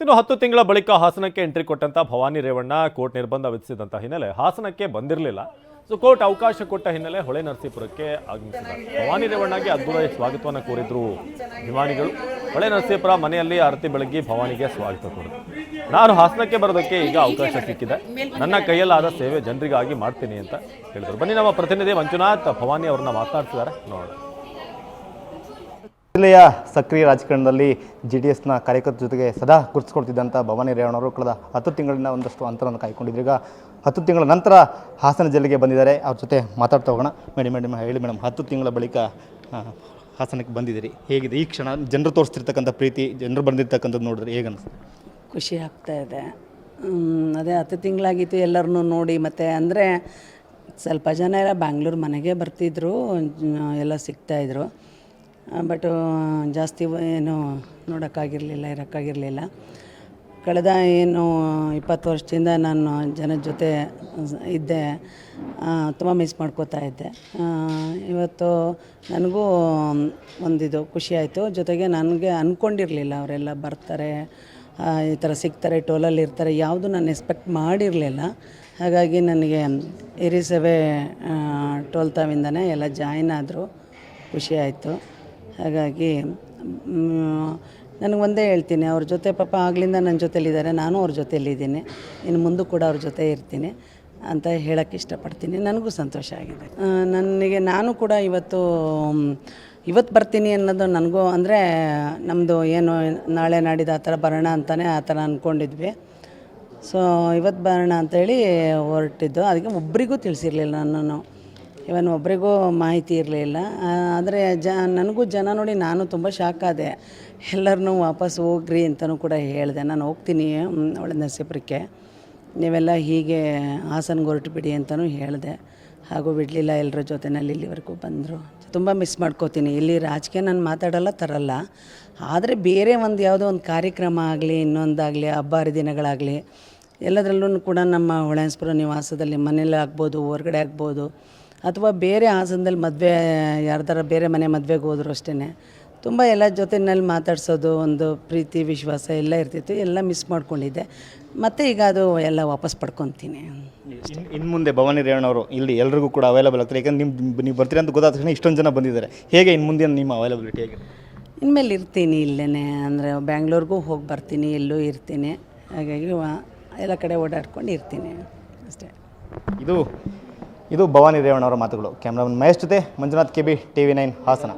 ಇನ್ನು ಹತ್ತು ತಿಂಗಳ ಬಳಿಕ ಹಾಸನಕ್ಕೆ ಎಂಟ್ರಿ ಕೊಟ್ಟಂತ ಭವಾನಿ ರೇವಣ್ಣ ಕೋರ್ಟ್ ನಿರ್ಬಂಧ ವಿಧಿಸಿದಂತ ಹಿನ್ನೆಲೆ ಹಾಸನಕ್ಕೆ ಬಂದಿರಲಿಲ್ಲ. ಸೊ, ಕೋರ್ಟ್ ಅವಕಾಶ ಕೊಟ್ಟ ಹಿನ್ನೆಲೆ ಹೊಳೆ ನರಸೀಪುರಕ್ಕೆ ಆಗಮಿಸಿದ್ದಾರೆ. ಭವಾನಿ ರೇವಣ್ಣಗೆ ಅದ್ಭುತ ಸ್ವಾಗತವನ್ನು ಕೋರಿದ್ರು ಅಭಿಮಾನಿಗಳು. ಹೊಳೆ ನರಸೀಪುರ ಮನೆಯಲ್ಲಿ ಆರತಿ ಬೆಳಗ್ಗೆ ಭವಾನಿಗೆ ಸ್ವಾಗತ ಕೋರಿದ್ರು ನಾನು ಹಾಸನಕ್ಕೆ ಬರೋದಕ್ಕೆ ಈಗ ಅವಕಾಶ ಸಿಕ್ಕಿದೆ. ನನ್ನ ಕೈಯಲ್ಲಾದ ಸೇವೆ ಜನರಿಗಾಗಿ ಮಾಡ್ತೀನಿ ಅಂತ ಹೇಳಿದರು. ಬನ್ನಿ ನಮ್ಮ ಪ್ರತಿನಿಧಿ ಮಂಜುನಾಥ್, ಭವಾನಿ ಅವ್ರನ್ನ ಮಾತನಾಡ್ತಿದ್ದಾರೆ. ನೋಡೋಣ. ಜಿಲ್ಲೆಯ ಸಕ್ರಿಯ ರಾಜಕಾರಣದಲ್ಲಿ ಜೆ ಡಿ ಎಸ್ನ ಕಾರ್ಯಕರ್ತರ ಜೊತೆಗೆ ಸದಾ ಗುರುತಿಸ್ಕೊಳ್ತಿದ್ದಂಥ ಭವಾನಿ ರೇವಣ್ಣವರು ಕಳೆದ ಹತ್ತು ತಿಂಗಳಿಂದ ಒಂದಷ್ಟು ಅಂತರವನ್ನು ಕಾಯ್ಕೊಂಡಿದ್ರು ಈಗ ಹತ್ತು ತಿಂಗಳ ನಂತರ ಹಾಸನ ಜಿಲ್ಲೆಗೆ ಬಂದಿದ್ದಾರೆ. ಅವ್ರ ಜೊತೆ ಮಾತಾಡ್ತಾ ಹೋಗೋಣ. ಮೇಡಮ್ ಮೇಡಮ್, ಹೇಳಿ ಮೇಡಮ್, ಹತ್ತು ತಿಂಗಳ ಬಳಿಕ ಹಾಸನಕ್ಕೆ ಬಂದಿದ್ದೀರಿ. ಹೇಗಿದೆ? ಈ ಕ್ಷಣ ಜನರು ತೋರಿಸ್ತಿರ್ತಕ್ಕಂಥ ಪ್ರೀತಿ, ಜನರು ಬಂದಿರ್ತಕ್ಕಂಥದ್ದು ನೋಡಿದ್ರೆ ಹೇಗೆ ಖುಷಿ ಆಗ್ತಾ ಇದೆ. ಅದೇ ಹತ್ತು ತಿಂಗಳಾಗಿತ್ತು ಎಲ್ಲರನ್ನೂ ನೋಡಿ. ಮತ್ತು ಅಂದರೆ ಸ್ವಲ್ಪ ಜನ ಎಲ್ಲ ಬ್ಯಾಂಗ್ಳೂರು ಮನೆಗೆ ಬರ್ತಿದ್ರು. ಎಲ್ಲ ಸಿಗ್ತಾಯಿದ್ರು ಬಟ್ ಜಾಸ್ತಿ ಏನು ನೋಡೋಕ್ಕಾಗಿರಲಿಲ್ಲ, ಇರೋಕ್ಕಾಗಿರಲಿಲ್ಲ. ಕಳೆದ ಏನು, ಇಪ್ಪತ್ತು ವರ್ಷದಿಂದ ನಾನು ಜನದ ಜೊತೆ ಇದ್ದೆ. ತುಂಬ ಮಿಸ್ ಮಾಡ್ಕೋತಾ ಇದ್ದೆ. ಇವತ್ತು ನನಗೂ ಒಂದಿದು ಖುಷಿಯಾಯಿತು ಜೊತೆಗೆ ನನಗೆ ಅಂದ್ಕೊಂಡಿರಲಿಲ್ಲ ಅವರೆಲ್ಲ ಬರ್ತಾರೆ ಈ ಥರ ಸಿಗ್ತಾರೆ, ಟೋಲಲ್ಲಿ ಇರ್ತಾರೆ, ಯಾವುದು ನಾನು ಎಕ್ಸ್ಪೆಕ್ಟ್ ಮಾಡಿರಲಿಲ್ಲ. ಹಾಗಾಗಿ ನನಗೆ ಇರಿಸವೆ ಟೋಲ್ ತಾವಿಂದನೇ ಎಲ್ಲ ಜಾಯ್ನ್ ಆದರು. ಖುಷಿಯಾಯಿತು ಹಾಗಾಗಿ ನನಗೆ ಒಂದೇ ಹೇಳ್ತೀನಿ, ಅವ್ರ ಜೊತೆ ಪಾಪ ಆಗ್ಲಿಂದ ನನ್ನ ಜೊತೆಲಿದ್ದಾರೆ, ನಾನು ಅವ್ರ ಜೊತೆಲಿದ್ದೀನಿ, ಇನ್ನು ಮುಂದೆ ಕೂಡ ಅವ್ರ ಜೊತೆ ಇರ್ತೀನಿ ಅಂತ ಹೇಳೋಕ್ಕೆ ಇಷ್ಟಪಡ್ತೀನಿ, ನನಗೂ ಸಂತೋಷ ಆಗಿದೆ. ನನಗೆ ನಾನು ಕೂಡ ಇವತ್ತು ಇವತ್ತು ಬರ್ತೀನಿ ಅನ್ನೋದು ನನಗೂ ಅಂದರೆ ನಮ್ಮದು ಏನು ನಾಳೆ ನಾಡಿದ್ದು ಆ ಥರ ಬರೋಣ ಅಂತಲೇ ಆ ಥರ ಅಂದ್ಕೊಂಡಿದ್ವಿ ಸೊ ಇವತ್ತು ಬರೋಣ ಅಂತೇಳಿ ಹೊರಟಿದ್ದು, ಅದಕ್ಕೆ ಒಬ್ಬರಿಗೂ ತಿಳಿಸಿರಲಿಲ್ಲ ನಾನು ಇವನ್ ಒಬ್ರಿಗೂ ಮಾಹಿತಿ ಇರಲಿಲ್ಲ ಆದರೆ ಜ, ನನಗೂ ಜನ ನೋಡಿ ನಾನು ತುಂಬ ಶಾಕ್ ಆದೆ. ಎಲ್ಲರನ್ನೂ ವಾಪಸ್ ಹೋಗ್ರಿ ಅಂತಲೂ ಕೂಡ ಹೇಳಿದೆ. ನಾನು ಹೋಗ್ತೀನಿ ಅವಳು ಒಳ್ಳೆ ನರಸೀಪುರಕ್ಕೆ. ನೀವೆಲ್ಲ ಹೀಗೆ ಹಾಸನ್ಗೆ ಹೊರಟು ಬಿಡಿ ಅಂತಲೂ ಹೇಳಿದೆ. ಹಾಗೂ ಬಿಡಲಿಲ್ಲ ಎಲ್ಲರ ಜೊತೆನಲ್ಲಿ ಇಲ್ಲಿವರೆಗೂ ಬಂದರು. ತುಂಬ ಮಿಸ್ ಮಾಡ್ಕೋತೀನಿ. ಇಲ್ಲಿ ರಾಜಕೀಯ ನಾನು ಮಾತಾಡಲ್ಲ, ತರಲ್ಲ. ಆದರೆ ಬೇರೆ ಒಂದು ಯಾವುದೋ ಒಂದು ಕಾರ್ಯಕ್ರಮ ಆಗಲಿ, ಇನ್ನೊಂದಾಗಲಿ ಹಬ್ಬ ಹರಿದಿನಗಳಾಗಲಿ ಎಲ್ಲದರಲ್ಲೂ ಕೂಡ ನಮ್ಮ ಹೊಳೆನ್ಸ್ಪುರ ನಿವಾಸದಲ್ಲಿ ಮನೇಲಿ ಆಗ್ಬೋದು, ಹೊರಗಡೆ ಆಗ್ಬೋದು. ಅಥವಾ ಬೇರೆ ಆಸನದಲ್ಲಿ ಮದುವೆ ಯಾರ್ದಾರ ಬೇರೆ ಮನೆ ಮದುವೆಗೆ ಹೋದ್ರು ಅಷ್ಟೇ ತುಂಬ ಎಲ್ಲ ಜೊತೆನಲ್ಲಿ ಮಾತಾಡ್ಸೋದು ಒಂದು ಪ್ರೀತಿ ವಿಶ್ವಾಸ ಎಲ್ಲ ಇರ್ತಿತ್ತು ಎಲ್ಲ ಮಿಸ್ ಮಾಡ್ಕೊಂಡಿದ್ದೆ. ಮತ್ತು ಈಗ ಅದು ಎಲ್ಲ ವಾಪಸ್ ಪಡ್ಕೊತೀನಿ. ಇನ್- ಇನ್ನು ಮುಂದೆ ಭವಾನಿ ರೇವಣ್ಣವರು ಇಲ್ಲಿ ಎಲ್ರಿಗೂ ಕೂಡ ಅವೈಲೇಬಲ್ ಆಗ್ತಾರೆ. ಯಾಕಂದ್ರೆ ನಿಮ್ಮ ನೀವು ಬರ್ತೀರಿ ಅಂತ ಗೊತ್ತಾದ ತಕ್ಷಣ ಇಷ್ಟೊಂದು ಜನ ಬಂದಿದ್ದಾರೆ. ಹೇಗೆ ಇನ್ನು ಮುಂದೆ ನಿಮ್ಮ ಅವೈಲಬಿಲಿಟಿ ಹೇಗೆ? ಇನ್ಮೇಲೆ ಇರ್ತೀನಿ ಇಲ್ಲೇ ಅಂದರೆ ಬ್ಯಾಂಗ್ಳೂರ್ಗೂ ಹೋಗಿ ಬರ್ತೀನಿ ಎಲ್ಲೂ ಇರ್ತೀನಿ. ಹಾಗಾಗಿ ಎಲ್ಲ ಕಡೆ ಓಡಾಡ್ಕೊಂಡು ಇರ್ತೀನಿ. ಅಷ್ಟೇ. ಇದು ಇದು ಭವಾನಿ ರೇವಣ್ಣವರ ಮಾತುಗಳು. ಕ್ಯಾಮ್ರಾಮನ್ ಮಹೇಶ್ ಜೊತೆ Manjunath K B T V nine Hassan.